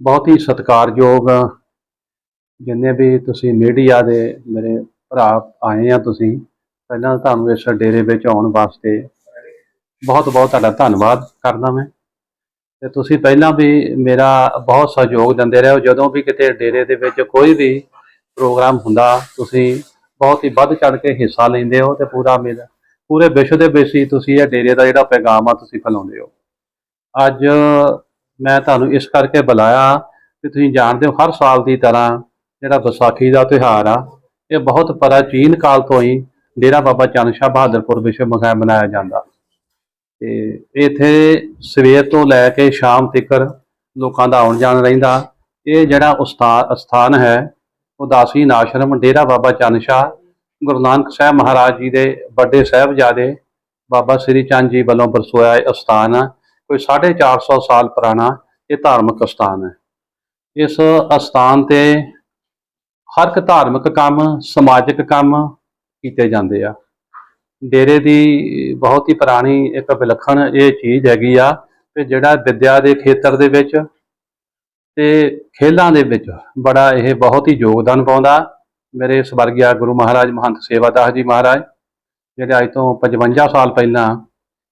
ਬਹੁਤ ਹੀ ਸਤਿਕਾਰਯੋਗ ਜਿੰਨੇ ਵੀ ਤੁਸੀਂ ਮੀਡੀਆ ਦੇ ਮੇਰੇ ਭਰਾ ਆਏ ਆ ਤੁਸੀਂ, ਪਹਿਲਾਂ ਤੁਹਾਨੂੰ ਇਸ ਡੇਰੇ ਵਿੱਚ ਆਉਣ ਵਾਸਤੇ ਬਹੁਤ ਬਹੁਤ ਤੁਹਾਡਾ ਧੰਨਵਾਦ ਕਰਦਾ ਮੈਂ। ਤੇ ਤੁਸੀਂ ਪਹਿਲਾਂ ਵੀ ਮੇਰਾ ਬਹੁਤ ਸਹਿਯੋਗ ਦਿੰਦੇ ਰਹੇ ਹੋ ਜਦੋਂ ਵੀ ਕਿਤੇ ਡੇਰੇ ਦੇ ਵਿੱਚ ਕੋਈ ਵੀ ਪ੍ਰੋਗਰਾਮ ਹੁੰਦਾ, ਤੁਸੀਂ ਬਹੁਤ ਹੀ ਵੱਧ ਚੜ ਕੇ ਹਿੱਸਾ ਲੈਂਦੇ ਹੋ ਤੇ ਪੂਰਾ ਮੇਰਾ ਪੂਰੇ ਵਿਸ਼ਵ ਦੇ ਵਿੱਚ ਹੀ ਤੁਸੀਂ ਇਹ ਡੇਰੇ ਦਾ ਜਿਹੜਾ ਪੈਗਾਮ ਆ, ਤੁਸੀਂ ਫੈਲਾਉਂਦੇ ਹੋ। ਅੱਜ ਮੈਂ ਤੁਹਾਨੂੰ ਇਸ ਕਰਕੇ ਬੁਲਾਇਆ ਕਿ ਤੁਸੀਂ ਜਾਣਦੇ ਹੋ ਹਰ ਸਾਲ ਦੀ ਤਰ੍ਹਾਂ ਜਿਹੜਾ ਵਿਸਾਖੀ ਦਾ ਤਿਉਹਾਰ ਆ, ਇਹ ਬਹੁਤ ਪ੍ਰਾਚੀਨ ਕਾਲ ਤੋਂ ਹੀ ਡੇਰਾ ਬਾਬਾ ਚੰਦ ਸ਼ਾਹ ਬਹਾਦਰਪੁਰ ਵਿਸ਼ਵ ਮਖਾ ਮਨਾਇਆ ਜਾਂਦਾ। ਤੇ ਇੱਥੇ ਸਵੇਰ ਤੋਂ ਲੈ ਕੇ ਸ਼ਾਮ ਤੱਕ ਲੋਕਾਂ ਦਾ ਆਉਣ ਜਾਣ ਰਹਿੰਦਾ। ਇਹ ਜਿਹੜਾ ਉਸਤਾ- ਸਥਾਨ ਹੈ, ਉਦਾਸੀ ਆਸ਼ਰਮ ਡੇਰਾ ਬਾਬਾ ਚੰਦ ਸ਼ਾਹ, ਗੁਰੂ ਨਾਨਕ ਸਾਹਿਬ ਮਹਾਰਾਜ ਜੀ ਦੇ ਵੱਡੇ ਸਾਹਿਬਜ਼ਾਦੇ ਬਾਬਾ ਸ੍ਰੀ ਚੰਦ ਜੀ ਵੱਲੋਂ ਬਰਸੋਇਆ ਇਹ ਅਸਥਾਨ ਆ। ਕੋਈ 450 ਸਾਲ ਪੁਰਾਣਾ ਇਹ ਧਾਰਮਿਕ ਅਸਥਾਨ ਹੈ। ਇਸ ਅਸਥਾਨ ਤੇ ਹਰ ਇੱਕ ਧਾਰਮਿਕ ਕੰਮ, ਸਮਾਜਿਕ ਕੰਮ ਕੀਤੇ ਜਾਂਦੇ ਆ। ਡੇਰੇ ਦੀ ਬਹੁਤ ਹੀ ਪੁਰਾਣੀ ਇੱਕ ਵਿਲੱਖਣ ਇਹ ਚੀਜ਼ ਹੈਗੀ ਆ ਕਿ ਜਿਹੜਾ ਵਿਦਿਆ ਦੇ ਖੇਤਰ ਦੇ ਵਿੱਚ ਤੇ ਖੇਲਾਂ ਦੇ ਵਿੱਚ ਬੜਾ ਇਹ ਬਹੁਤ ਹੀ ਯੋਗਦਾਨ ਪਾਉਂਦਾ। ਮੇਰੇ ਸਵਰਗਿਆ ਗੁਰੂ ਮਹਾਰਾਜ ਮਹੰਤ ਸੇਵਾਦਾਸ ਜੀ ਮਹਾਰਾਜ, ਜਿਹੜੇ ਅੱਜ ਤੋਂ 55 ਸਾਲ ਪਹਿਲਾਂ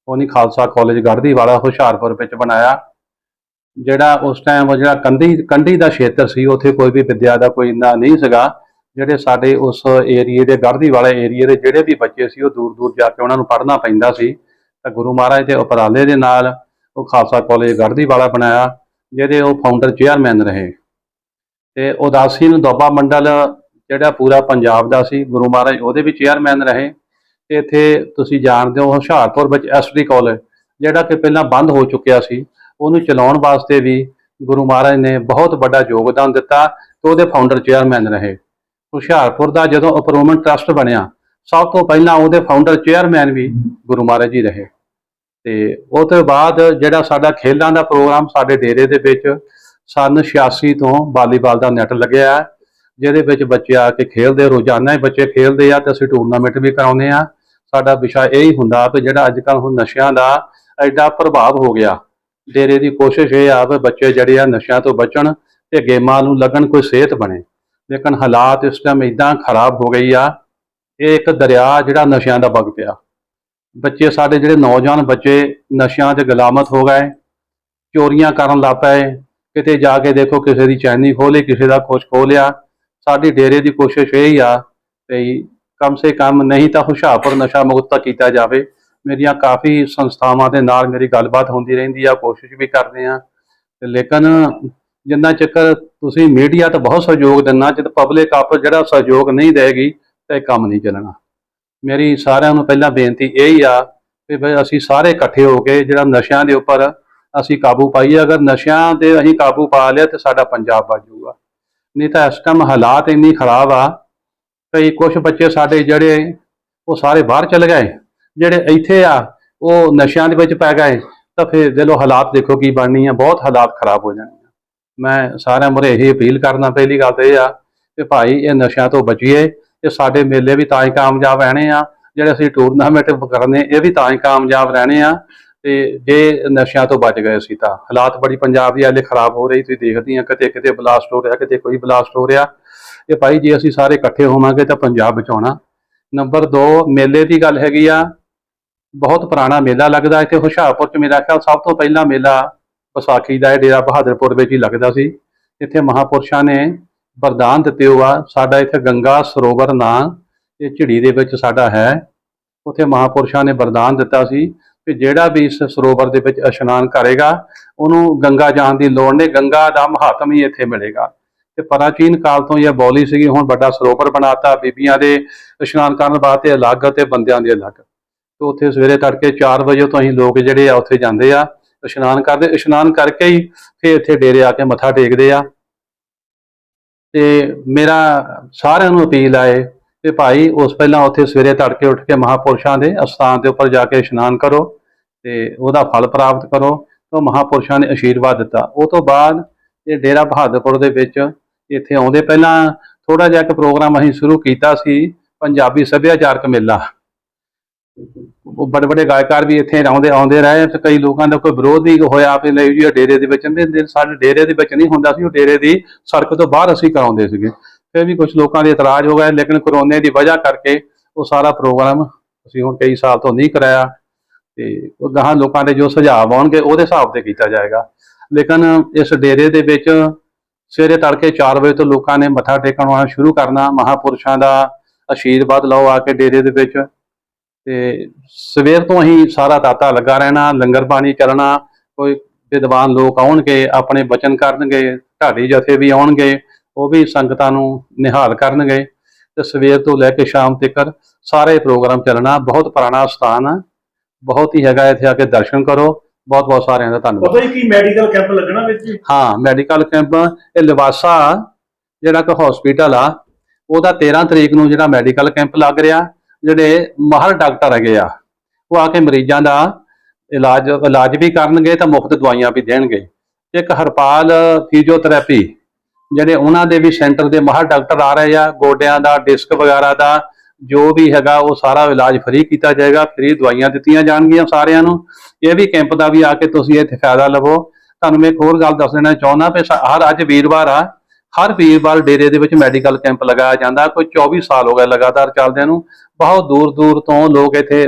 ਉਹਨੇ ਖਾਲਸਾ ਕਾਲਜ ਗੜ੍ਹਦੀ ਵਾਲਾ ਹੁਸ਼ਿਆਰਪੁਰ ਵਿੱਚ ਬਣਾਇਆ। ਜਿਹੜਾ ਉਸ ਟਾਈਮ ਜਿਹੜਾ ਕੰਢੀ ਕੰਢੀ ਦਾ ਖੇਤਰ ਸੀ, ਉੱਥੇ ਕੋਈ ਵੀ ਵਿਦਿਆ ਦਾ ਕੋਈ ਇੰਨਾ ਨਹੀਂ ਸੀਗਾ। ਜਿਹੜੇ ਸਾਡੇ ਉਸ ਏਰੀਏ ਦੇ ਗੜ੍ਹਦੀ ਵਾਲੇ ਏਰੀਏ ਦੇ ਜਿਹੜੇ ਵੀ ਬੱਚੇ ਸੀ, ਉਹ ਦੂਰ ਦੂਰ ਜਾ ਕੇ ਉਹਨਾਂ ਨੂੰ ਪੜ੍ਹਨਾ ਪੈਂਦਾ ਸੀ। ਤਾਂ ਗੁਰੂ ਮਹਾਰਾਜ ਦੇ ਉਪਰਾਲੇ ਦੇ ਨਾਲ ਉਹ ਖਾਲਸਾ ਕਾਲਜ ਗੜ੍ਹਦੀ ਵਾਲਾ ਬਣਾਇਆ, ਜਿਹਦੇ ਉਹ ਫਾਊਂਡਰ ਚੇਅਰਮੈਨ ਰਹੇ। ਤੇ ਨੂੰ ਦੋਬਾ ਮੰਡਲ ਜਿਹੜਾ ਪੂਰਾ ਪੰਜਾਬ ਦਾ ਸੀ, ਗੁਰੂ ਮਹਾਰਾਜ ਉਹਦੇ ਵੀ ਚੇਅਰਮੈਨ ਰਹੇ। ਤੇ ਇੱਥੇ ਤੁਸੀਂ ਜਾਣਦੇ ਹੋ ਹੁਸ਼ਿਆਰਪੁਰ ਵਿੱਚ ਐਸਡੀ ਕਾਲਜ, ਜਿਹੜਾ ਕਿ ਪਹਿਲਾਂ ਬੰਦ ਹੋ ਚੁੱਕਿਆ ਸੀ, ਉਹਨੂੰ ਚਲਾਉਣ ਵਾਸਤੇ ਵੀ ਗੁਰੂ ਮਹਾਰਾਜ ਨੇ ਬਹੁਤ ਵੱਡਾ ਯੋਗਦਾਨ ਦਿੱਤਾ ਤੇ ਉਹਦੇ ਫਾਊਂਡਰ ਚੇਅਰਮੈਨ ਰਹੇ। ਹੁਸ਼ਿਆਰਪੁਰ ਦਾ ਜਦੋਂ ਇੰਪਰੂਵਮੈਂਟ ਟਰਸਟ ਬਣਿਆ, ਸਭ ਤੋਂ ਪਹਿਲਾਂ ਉਹਦੇ ਫਾਊਂਡਰ ਚੇਅਰਮੈਨ ਵੀ ਗੁਰੂ ਮਹਾਰਾਜ ਜੀ ਰਹੇ। ਤੇ ਉਹ ਤੋਂ ਬਾਅਦ ਜਿਹੜਾ ਸਾਡਾ ਖੇਲਾਂ ਦਾ ਪ੍ਰੋਗਰਾਮ ਸਾਡੇ ਡੇਰੇ ਦੇ ਵਿੱਚ ਸਨ 86 ਤੋਂ ਵਾਲੀਬਾਲ ਦਾ ਨੈਟ ਲੱਗਿਆ ਜਿਹਦੇ ਵਿੱਚ ਬੱਚੇ ਆ ਕੇ ਖੇਡਦੇ, ਰੋਜ਼ਾਨਾ ਹੀ ਬੱਚੇ ਖੇਡਦੇ ਆ ਤੇ ਅਸੀਂ ਟੂਰਨਾਮੈਂਟ ਵੀ ਕਰਾਉਂਦੇ ਆ। ਸਾਡਾ ਵਿਸ਼ਾ ਇਹ ਹੀ ਹੁੰਦਾ ਕਿ ਜਿਹੜਾ ਅੱਜ ਕੱਲ੍ਹ ਹੁਣ ਨਸ਼ਿਆਂ ਦਾ ਐਡਾ ਪ੍ਰਭਾਵ ਹੋ ਗਿਆ। ਡੇਰੇ ਦੀ ਕੋਸ਼ਿਸ਼ ਇਹ ਆ ਵੀ ਬੱਚੇ ਜਿਹੜੇ ਆ ਨਸ਼ਿਆਂ ਤੋਂ ਬਚਣ ਤੇ ਗੇਮਾਂ ਨੂੰ ਲੱਗਣ ਕੋਈ ਸਿਹਤ ਬਣੇ। ਲੇਕਿਨ ਹਾਲਾਤ ਇਸ ਟਾਈਮ ਇਦਾਂ ਖਰਾਬ ਹੋ ਗਈ ਆ, ਇਹ ਇੱਕ ਦਰਿਆ ਜਿਹੜਾ ਨਸ਼ਿਆਂ ਦਾ ਵਗ ਪਿਆ। ਬੱਚੇ ਸਾਡੇ ਜਿਹੜੇ ਨੌਜਵਾਨ ਬੱਚੇ ਨਸ਼ਿਆਂ ਦੇ ਗੁਲਾਮਤ ਹੋ ਗਏ, ਚੋਰੀਆਂ ਕਰਨ ਲੱਗ ਪਏ, ਕਿਤੇ ਜਾ ਕੇ ਦੇਖੋ ਕਿਸੇ ਦੀ ਚੈਨੀ ਖੋਲੇ ਕਿਸੇ ਦਾ ਕੁਛ ਖੋਲਿਆ ਸਾਡੀ ਡੇਰੇ ਦੀ ਕੋਸ਼ਿਸ਼ ਇਹ ਹੀ ਆ ਵੀ ਕਮ ਸੇ ਕਮ ਨਹੀਂ ਤਾਂ ਹੁਸ਼ਿਆਰਪੁਰ ਨਸ਼ਾ ਮੁਕਤ ਤਾਂ ਕੀਤਾ ਜਾਵੇ। ਮੇਰੀਆਂ ਕਾਫੀ ਸੰਸਥਾਵਾਂ ਦੇ ਨਾਲ ਮੇਰੀ ਗੱਲਬਾਤ ਹੁੰਦੀ ਰਹਿੰਦੀ ਆ, ਕੋਸ਼ਿਸ਼ ਵੀ ਕਰਦੇ ਆ। ਤੇ ਲੇਕਿਨ ਜਿੰਨਾ ਚੱਕਰ ਤੁਸੀਂ ਮੀਡੀਆ ਤੇ ਬਹੁਤ ਸਹਿਯੋਗ ਦਿੰਨਾ ਜਦ ਪਬਲਿਕ ਆਪ ਜਿਹੜਾ ਸਹਿਯੋਗ ਨਹੀਂ ਦੇਗੀ, ਤਾਂ ਇਹ ਕੰਮ ਨਹੀਂ ਚੱਲਣਾ। ਮੇਰੀ ਸਾਰਿਆਂ ਨੂੰ ਪਹਿਲਾਂ ਬੇਨਤੀ ਇਹ ਹੀ ਆ ਕਿ ਬਈ ਅਸੀਂ ਸਾਰੇ ਇਕੱਠੇ ਹੋ ਕੇ ਜਿਹੜਾ ਨਸ਼ਿਆਂ ਦੇ ਉੱਪਰ ਅਸੀਂ ਕਾਬੂ ਪਾਈਏ। ਅਗਰ ਨਸ਼ਿਆਂ ਤੇ ਅਸੀਂ ਕਾਬੂ ਪਾ ਲਿਆ, ਤੇ ਸਾਡਾ ਪੰਜਾਬ ਬਚ ਜਾਊਗਾ। ਨਹੀਂ ਤਾਂ ਇਸ ਟਾਈਮ ਹਾਲਾਤ ਇੰਨੀ ਖਰਾਬ ਆ ਕਈ ਕੁਝ ਬੱਚੇ ਸਾਡੇ ਜਿਹੜੇ ਉਹ ਸਾਰੇ ਬਾਹਰ ਚਲੇ ਗਏ, ਜਿਹੜੇ ਇੱਥੇ ਆ, ਉਹ ਨਸ਼ਿਆਂ ਦੇ ਵਿੱਚ ਪੈ ਗਏ, ਤਾਂ ਫਿਰ ਦੇ ਲੋ ਹਾਲਾਤ ਦੇਖੋ ਕੀ ਬਣਨੀ ਆ, ਬਹੁਤ ਹਾਲਾਤ ਖਰਾਬ ਹੋ ਜਾਣੇ ਆ। ਮੈਂ ਸਾਰਿਆਂ ਮੁਰੇ ਇਹ ਅਪੀਲ ਕਰਨਾ, ਪਹਿਲੀ ਗੱਲ ਤਾਂ ਇਹ ਆ ਕਿ ਭਾਈ ਇਹ ਨਸ਼ਿਆਂ ਤੋਂ ਬਚੀਏ, ਇਹ ਸਾਡੇ ਮੇਲੇ ਵੀ ਤਾਂ ਹੀ ਕਾਮਯਾਬ ਰਹਿਣੇ ਆ, ਜਿਹੜੇ ਅਸੀਂ ਟੂਰਨਾਮੈਂਟ ਕਰਨੇ, ਇਹ ਵੀ ਤਾਂ ਹੀ ਕਾਮਯਾਬ ਰਹਿਣੇ ਆ, ਤੇ ਜੇ ਨਸ਼ਿਆਂ ਤੋਂ ਬਚ ਗਏ ਸੀ ਤਾਂ। ਹਾਲਾਤ ਬੜੀ ਪੰਜਾਬ ਦੀ ਹਾਲੇ ਖਰਾਬ ਹੋ ਰਹੀ, ਤੁਸੀਂ ਦੇਖਦੇ ਦੇਖਦੀਆਂ ਕਿਤੇ ਕਿਤੇ ਬਲਾਸਟ ਹੋ ਰਿਹਾ, ਕਿਤੇ ਕੋਈ ਬਲਾਸਟ ਹੋ ਰਿਹਾ ਇਹ ਭਾਈ ਜੇ ਅਸੀਂ ਸਾਰੇ ਇਕੱਠੇ ਹੋਵਾਂਗੇ ਤਾਂ ਪੰਜਾਬ ਬਚਾਉਣਾ। ਨੰਬਰ 2 ਮੇਲੇ ਦੀ ਗੱਲ ਹੈਗੀ ਆ। ਬਹੁਤ ਪੁਰਾਣਾ ਮੇਲਾ ਲੱਗਦਾ। ਇੱਥੇ ਹੁਸ਼ਿਆਰਪੁਰ ਚ ਮੇਰਾ ਖਿਆਲ ਸਭ ਤੋਂ ਪਹਿਲਾ ਮੇਲਾ ਵਿਸਾਖੀ ਦਾ ਇਹ ਡੇਰਾ ਬਹਾਦਰਪੁਰ ਵਿੱਚ ਹੀ ਲੱਗਦਾ ਸੀ। ਇੱਥੇ ਮਹਾਪੁਰਸ਼ਾਂ ਨੇ ਵਰਦਾਨ ਦਿੱਤੇ ਹੋਆ। ਸਾਡਾ ਇੱਥੇ ਗੰਗਾ ਸਰੋਵਰ ਨਾਂ, ਇਹ ਝਿੜੀ ਦੇ ਵਿੱਚ ਸਾਡਾ ਹੈ। ਉੱਥੇ ਮਹਾਪੁਰਸ਼ਾਂ ਨੇ ਵਰਦਾਨ ਦਿੱਤਾ ਸੀ ਕਿ ਜਿਹੜਾ ਵੀ ਇਸ ਸਰੋਵਰ ਦੇ ਵਿੱਚ ਇਸ਼ਨਾਨ ਕਰੇਗਾ, ਉਹਨੂੰ ਗੰਗਾ ਜਾਣ ਦੀ ਲੋੜ ਨਹੀਂ। ਗੰਗਾ ਦਾ ਮਹਾਤਮ ਹੀ ਇੱਥੇ ਮਿਲੇਗਾ। ਤੇ ਪ੍ਰਾਚੀਨ ਕਾਲ ਤੋਂ ਇਹ ਬੌਲੀ ਸੀਗੀ, ਹੁਣ ਵੱਡਾ ਸਰੋਵਰ ਬਣਾਤਾ, ਬੀਬੀਆਂ ਦੇ ਇਸ਼ਨਾਨ ਕਰਨ ਵਾਸਤੇ ਅਲੱਗ ਤੇ ਬੰਦਿਆਂ ਦੇ ਅਲੱਗ। ਤੇ ਉੱਥੇ ਸਵੇਰੇ ਤੜਕੇ 4 ਵਜੇ ਤੋਂ ਹੀ ਲੋਕ ਜਿਹੜੇ ਆ ਉੱਥੇ ਜਾਂਦੇ ਆ, ਇਸ਼ਨਾਨ ਕਰਦੇ, ਇਸ਼ਨਾਨ ਕਰਕੇ ਹੀ ਫਿਰ ਇੱਥੇ ਡੇਰੇ ਆ ਕੇ ਮੱਥਾ ਟੇਕਦੇ ਆ। ਤੇ ਮੇਰਾ ਸਾਰਿਆਂ ਨੂੰ ਅਪੀਲ ਆਏ ਕਿ ਭਾਈ ਉਸ ਪਹਿਲਾਂ ਉੱਥੇ ਸਵੇਰੇ ਤੜਕੇ ਉੱਠ ਕੇ ਮਹਾਪੁਰਸ਼ਾਂ ਦੇ ਅਸਥਾਨ ਦੇ ਉੱਪਰ ਜਾ ਕੇ ਇਸ਼ਨਾਨ ਕਰੋ ਤੇ ਉਹਦਾ ਫਲ ਪ੍ਰਾਪਤ ਕਰੋ। ਤਾਂ ਮਹਾਪੁਰਸ਼ਾਂ ਨੇ ਆਸ਼ੀਰਵਾਦ ਦਿੱਤਾ। ਉਹ ਤੋਂ ਬਾਅਦ ਇਹ ਡੇਰਾ ਬਹਾਦਰਪੁਰ ਦੇ ਵਿੱਚ ਇੱਥੇ ਆਉਂਦੇ ਪਹਿਲਾਂ ਥੋੜਾ ਜਿਹਾ ਇੱਕ ਪ੍ਰੋਗਰਾਮ ਅਸੀਂ ਸ਼ੁਰੂ ਕੀਤਾ ਸੀ, ਪੰਜਾਬੀ ਸੱਭਿਆਚਾਰਕ ਮੇਲਾ। ਉਹ ਬੜੇ ਬੜੇ ਗਾਇਕਾਰ ਵੀ ਇੱਥੇ ਆਉਂਦੇ ਆਉਂਦੇ ਰਹੇ, ਤੇ ਕਈ ਲੋਕਾਂ ਦਾ ਕੋਈ ਵਿਰੋਧ ਵੀ ਹੋਇਆ ਵੀ ਲਈ ਜੀ ਡੇਰੇ ਦੇ ਵਿੱਚ ਕਹਿੰਦੇ ਸਾਡੇ ਡੇਰੇ ਦੇ ਵਿੱਚ ਨਹੀਂ ਹੁੰਦਾ ਸੀ, ਉਹ ਡੇਰੇ ਦੀ ਸੜਕ ਤੋਂ ਬਾਹਰ ਅਸੀਂ ਕਰਾਉਂਦੇ ਸੀਗੇ। ਫਿਰ ਵੀ ਕੁਝ ਲੋਕਾਂ ਦੇ ਇਤਰਾਜ਼ ਹੋ ਗਏ, ਲੇਕਿਨ ਕਰੋਨੇ ਦੀ ਵਜ੍ਹਾ ਕਰਕੇ ਉਹ ਸਾਰਾ ਪ੍ਰੋਗਰਾਮ ਅਸੀਂ ਹੁਣ ਕਈ ਸਾਲ ਤੋਂ ਨਹੀਂ ਕਰਾਇਆ, ਤੇ ਉਹ ਗਾਹਾਂ ਲੋਕਾਂ ਦੇ ਜੋ ਸੁਝਾਅ ਆਉਣਗੇ, ਉਹਦੇ ਹਿਸਾਬ ਤੇ ਕੀਤਾ ਜਾਏਗਾ। ਲੇਕਿਨ ਇਸ ਡੇਰੇ ਦੇ ਵਿੱਚ ਸਵੇਰੇ ਤੜਕੇ 4 ਵਜੇ ਤੋਂ ਲੋਕਾਂ ਨੇ ਮੱਥਾ ਟੇਕਣ ਆਉਣਾ ਸ਼ੁਰੂ ਕਰਨਾ, ਮਹਾਪੁਰਸ਼ਾਂ ਦਾ ਆਸ਼ੀਰਵਾਦ ਲਓ ਆ ਕੇ ਡੇਰੇ ਦੇ ਵਿੱਚ। ਤੇ ਸਵੇਰ ਤੋਂ ਹੀ ਸਾਰਾ ਤਾਤਾ ਲੱਗਾ ਰਹਿਣਾ, ਲੰਗਰ ਪਾਣੀ ਚੱਲਣਾ, ਕੋਈ ਵਿਦਵਾਨ ਲੋਕ ਆਉਣਗੇ, ਆਪਣੇ ਬਚਨ ਕਰਨਗੇ, ਢਾਡੀ ਜਥੇ ਵੀ ਆਉਣਗੇ, ਉਹ ਵੀ ਸੰਗਤਾਂ ਨੂੰ ਨਿਹਾਲ ਕਰਨਗੇ। ਤੇ ਸਵੇਰ ਤੋਂ ਲੈ ਕੇ ਸ਼ਾਮ ਤੱਕ ਸਾਰੇ ਪ੍ਰੋਗਰਾਮ ਚੱਲਣਾ, ਬਹੁਤ ਪੁਰਾਣਾ ਸਥਾਨ ਆ, ਬਹੁਤ ਹੀ ਹੈਗਾ ਇੱਥੇ ਆ ਕੇ ਦਰਸ਼ਨ ਕਰੋ। ਬਹੁਤ ਬਹੁਤ ਸਾਰਿਆਂ ਦਾ ਧੰਨਵਾਦ। ਪਤਾ ਹੀ ਕੀ ਮੈਡੀਕਲ ਕੈਂਪ ਲੱਗਣਾ ਵਿੱਚ? ਹਾਂ ਮੈਡੀਕਲ ਕੈਂਪ ਇਹ ਲਿਵਾਸਾ ਜਿਹੜਾ ਕਿ ਹਸਪੀਟਲ ਆ ਉਹਦਾ 13 ਤਰੀਕ ਨੂੰ ਜਿਹੜਾ ਮੈਡੀਕਲ ਕੈਂਪ ਲੱਗ ਰਿਹਾ ਜਿਹੜੇ ਮਾਹਰ ਡਾਕਟਰ ਹੈਗੇ ਆ ਉਹ ਆ ਕੇ ਮਰੀਜ਼ਾਂ ਦਾ ਇਲਾਜ ਇਲਾਜ ਵੀ ਕਰਨਗੇ ਤਾਂ ਮੁਫਤ ਦਵਾਈਆਂ ਵੀ ਦੇਣਗੇ। ਇੱਕ ਹਰਪਾਲ ਫਿਜ਼ੀਓਥੈਰੇਪੀ ਜਿਹੜੇ ਉਹਨਾਂ ਦੇ ਵੀ ਸੈਂਟਰ ਦੇ ਮਾਹਰ ਡਾਕਟਰ ਆ ਰਹੇ ਆ ਗੋਡਿਆਂ ਦਾ ਡਿਸਕ ਵਗੈਰਾ ਦਾ ਜੋ ਵੀ ਹੈਗਾ ਉਹ ਸਾਰਾ ਇਲਾਜ ਫ੍ਰੀ ਕੀਤਾ ਜਾਏਗਾ ਫ੍ਰੀ ਦਵਾਈਆਂ ਦਿੱਤੀਆਂ ਜਾਣਗੀਆਂ ਸਾਰਿਆਂ ਨੂੰ। ਇਹ ਵੀ ਕੈਂਪ ਦਾ ਵੀ ਆ ਕੇ ਤੁਸੀਂ ਇੱਥੇ ਫਾਇਦਾ ਲਵੋ। ਤੁਹਾਨੂੰ ਮੈਂ ਇੱਕ ਹੋਰ ਗੱਲ ਦੱਸ ਦੇਣਾ ਚਾਹੁੰਦਾ ਵੀ ਸਾ- ਹਰ ਅੱਜ ਵੀਰਵਾਰ ਆ। ਹਰ ਵੀਰਵਾਰ ਡੇਰੇ ਦੇ ਵਿੱਚ ਮੈਡੀਕਲ ਕੈਂਪ ਲਗਾਇਆ ਜਾਂਦਾ। ਕੋਈ 24 ਸਾਲ ਹੋ ਗਏ ਲਗਾਤਾਰ ਚੱਲਦਿਆਂ ਨੂੰ। ਬਹੁਤ ਦੂਰ ਦੂਰ ਤੋਂ ਲੋਕ ਇੱਥੇ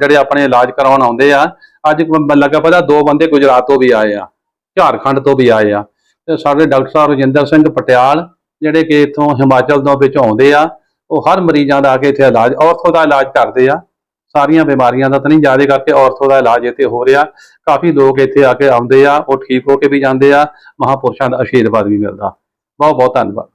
ਜਿਹੜੇ ਆਪਣੇ ਇਲਾਜ ਕਰਾਉਣ ਆਉਂਦੇ ਆ। ਅੱਜ ਲੱਗਾ ਪਤਾ ਦੋ ਬੰਦੇ ਗੁਜਰਾਤ ਤੋਂ ਵੀ ਆਏ ਆ, ਝਾਰਖੰਡ ਤੋਂ ਵੀ ਆਏ ਆ। ਤੇ ਸਾਡੇ ਡਾਕਟਰ ਸਾਹਿਬ ਰਜਿੰਦਰ ਸਿੰਘ ਪਟਿਆਲ, ਜਿਹੜੇ ਕਿ ਇੱਥੋਂ ਹਿਮਾਚਲ ਤੋਂ ਵਿੱਚ ਆਉਂਦੇ ਆ ਉਹ ਹਰ ਮਰੀਜ਼ਾਂ ਦਾ ਆ ਕੇ ਇੱਥੇ ਇਲਾਜ, ਔਰਥੋ ਦਾ ਇਲਾਜ ਕਰਦੇ ਆ। ਸਾਰੀਆਂ ਬਿਮਾਰੀਆਂ ਦਾ ਤਾਂ ਨਹੀਂ ਜ਼ਿਆਦਾ ਕਰਕੇ ਔਰਥੋ ਦਾ ਇਲਾਜ ਇੱਥੇ ਹੋ ਰਿਹਾ। ਕਾਫੀ ਲੋਕ ਇੱਥੇ ਆ ਕੇ ਆਉਂਦੇ ਆ, ਉਹ ਠੀਕ ਹੋ ਕੇ ਵੀ ਜਾਂਦੇ ਆ। ਮਹਾਪੁਰਸ਼ਾਂ ਦਾ ਆਸ਼ੀਰਵਾਦ ਵੀ ਮਿਲਦਾ। ਬਹੁਤ ਬਹੁਤ ਧੰਨਵਾਦ।